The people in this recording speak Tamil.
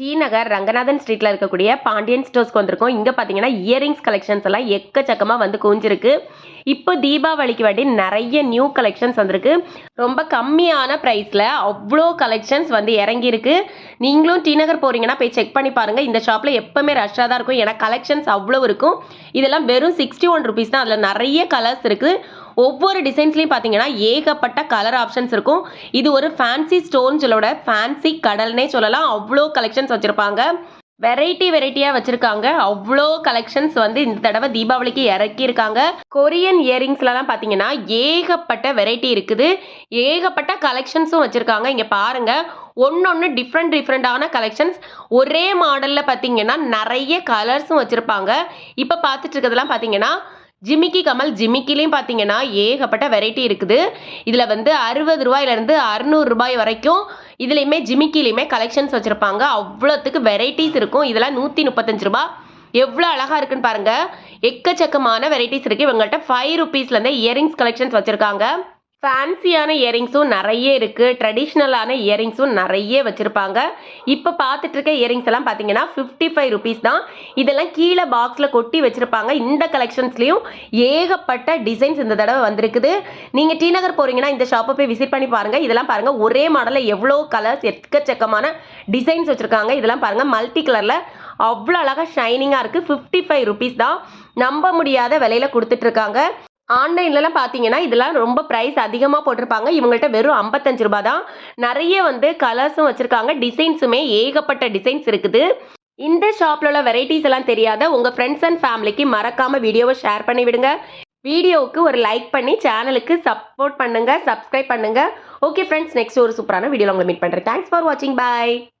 டி நகர் ரங்கநாதன் ஸ்ட்ரீட்டில் இருக்கக்கூடிய பாண்டியன் ஸ்டோர்ஸ்க்கு வந்திருக்கோம். இங்கே பார்த்தீங்கன்னா இயரிங்ஸ் கலெக்ஷன்ஸ் எல்லாம் எக்கச்சக்கமாக வந்து குவிஞ்சிருக்கு. இப்போ தீபாவளிக்கு வேண்டி நிறைய நியூ கலெக்ஷன்ஸ் வந்திருக்கு. ரொம்ப கம்மியான ப்ரைஸில் அவ்வளோ கலெக்ஷன்ஸ் வந்து இறங்கியிருக்கு. நீங்களும் டி நகர் போகிறீங்கன்னா போய் செக் பண்ணி பாருங்கள் இந்த ஷாப்பில் எப்போவுமே ரஷ்ஷாக தான் இருக்கும். ஏன்னா கலெக்ஷன்ஸ் அவ்வளோ இருக்கும். இதெல்லாம் வெறும் சிக்ஸ்டி ஒன் ருபீஸ் தான். அதில் நிறைய கலர்ஸ் இருக்குது ஒவ்வொரு டிசைன்ஸ்லையும் பார்த்தீங்கன்னா ஏகப்பட்ட கலர் ஆப்ஷன்ஸ் இருக்கும். இது ஒரு ஃபேன்சி ஸ்டோன்ஸோட ஃபேன்சி கடல்னே சொல்லலாம். அவ்வளோ கலெக்ஷன்ஸ் வச்சுருப்பாங்க. வெரைட்டி வெரைட்டியாக வச்சுருக்காங்க. அவ்வளோ கலெக்ஷன்ஸ் வந்து இந்த தடவை தீபாவளிக்கு இறக்கியிருக்காங்க. கொரியன் இயரிங்ஸ்லலாம் பார்த்தீங்கன்னா ஏகப்பட்ட வெரைட்டி இருக்குது. ஏகப்பட்ட கலெக்ஷன்ஸும் வச்சுருக்காங்க. இங்கே பாருங்கள் ஒன்று டிஃப்ரெண்ட் டிஃப்ரெண்டான கலெக்ஷன்ஸ் ஒரே மாடலில் பார்த்தீங்கன்னா நிறைய கலர்ஸும் வச்சுருப்பாங்க. இப்போ பார்த்துட்டு இருக்கிறதுலாம் பார்த்தீங்கன்னா ஜிமிக்கி கமல் ஜிமிக்கிலையும் பார்த்தீங்கன்னா ஏகப்பட்ட வெரைட்டி இருக்குது. இதில் வந்து அறுபது ரூபாயிலேருந்து அறுநூறு ரூபாய் வரைக்கும் இதுலேயுமே ஜிமிக்கிலையுமே கலெக்ஷன்ஸ் வச்சுருப்பாங்க. அவ்வளோத்துக்கு வெரைட்டிஸ் இருக்கும். இதெல்லாம் நூற்றி முப்பத்தஞ்சு ரூபா. எவ்வளோ அழகாக இருக்குன்னு பாருங்கள் எக்கச்சக்கமான வெரைட்டிஸ் இருக்குது இவங்கள்ட்ட ஃபைவ் ருபீஸ்லேருந்து இயரிங்ஸ் கலெக்ஷன்ஸ் வச்சுருக்காங்க. ஃபேன்சியான இயரிங்ஸும் நிறைய இருக்குது ட்ரெடிஷ்னலான இயரிங்ஸும் நிறைய வச்சுருப்பாங்க. இப்போ பார்த்துட்டு இருக்க இயரிங்ஸ் எல்லாம் பார்த்தீங்கன்னா ஃபிஃப்டி ஃபைவ் ருபீஸ் தான். இதெல்லாம் கீழே பாக்ஸில் கொட்டி வச்சுருப்பாங்க. இந்த கலெக்ஷன்ஸ்லேயும் ஏகப்பட்ட டிசைன்ஸ் இந்த தடவை வந்திருக்குது. நீங்கள் டி நகர் போகிறீங்கன்னா இந்த ஷாப்பை போய் விசிட் பண்ணி பாருங்கள் இதெல்லாம் பாருங்கள் ஒரே மாடலில் எவ்வளோ கலர்ஸ் எக்கச்சக்கமான டிசைன்ஸ் வச்சுருக்காங்க. இதெல்லாம் பாருங்கள் மல்டி கலரில் அவ்வளோ அழகாக ஷைனிங்காக இருக்குது ஃபிஃப்டி ஃபைவ் ருபீஸ் தான். நம்ப முடியாத விலையில் கொடுத்துட்ருக்காங்க ஆன்லைன்லலாம் பார்த்தீங்கன்னா இதெல்லாம் ரொம்ப ப்ரைஸ் அதிகமாக போட்டிருப்பாங்க. இவங்கள்ட்ட வெறும் ஐம்பத்தஞ்சு ரூபா தான் நிறைய வந்து கலர்ஸும் வச்சுருக்காங்க. டிசைன்ஸுமே ஏகப்பட்ட டிசைன்ஸ் இருக்குது. இந்த ஷாப்பில் உள்ள வெரைட்டிஸ் எல்லாம் தெரியாத உங்கள் ஃப்ரெண்ட்ஸ் அண்ட் ஃபேமிலிக்கு மறக்காமல் வீடியோவை ஷேர் பண்ணி விடுங்க வீடியோவுக்கு ஒரு லைக் பண்ணி சேனலுக்கு சப்போர்ட் பண்ணுங்கள் சப்ஸ்கிரைப் பண்ணுங்கள் ஓகே ஃப்ரெண்ட்ஸ் நெக்ஸ்ட் ஒரு சூப்பரான வீடியோவில் உங்களை மீட் பண்ணுறேன் தேங்க்ஸ் ஃபார் வாட்சிங் பாய்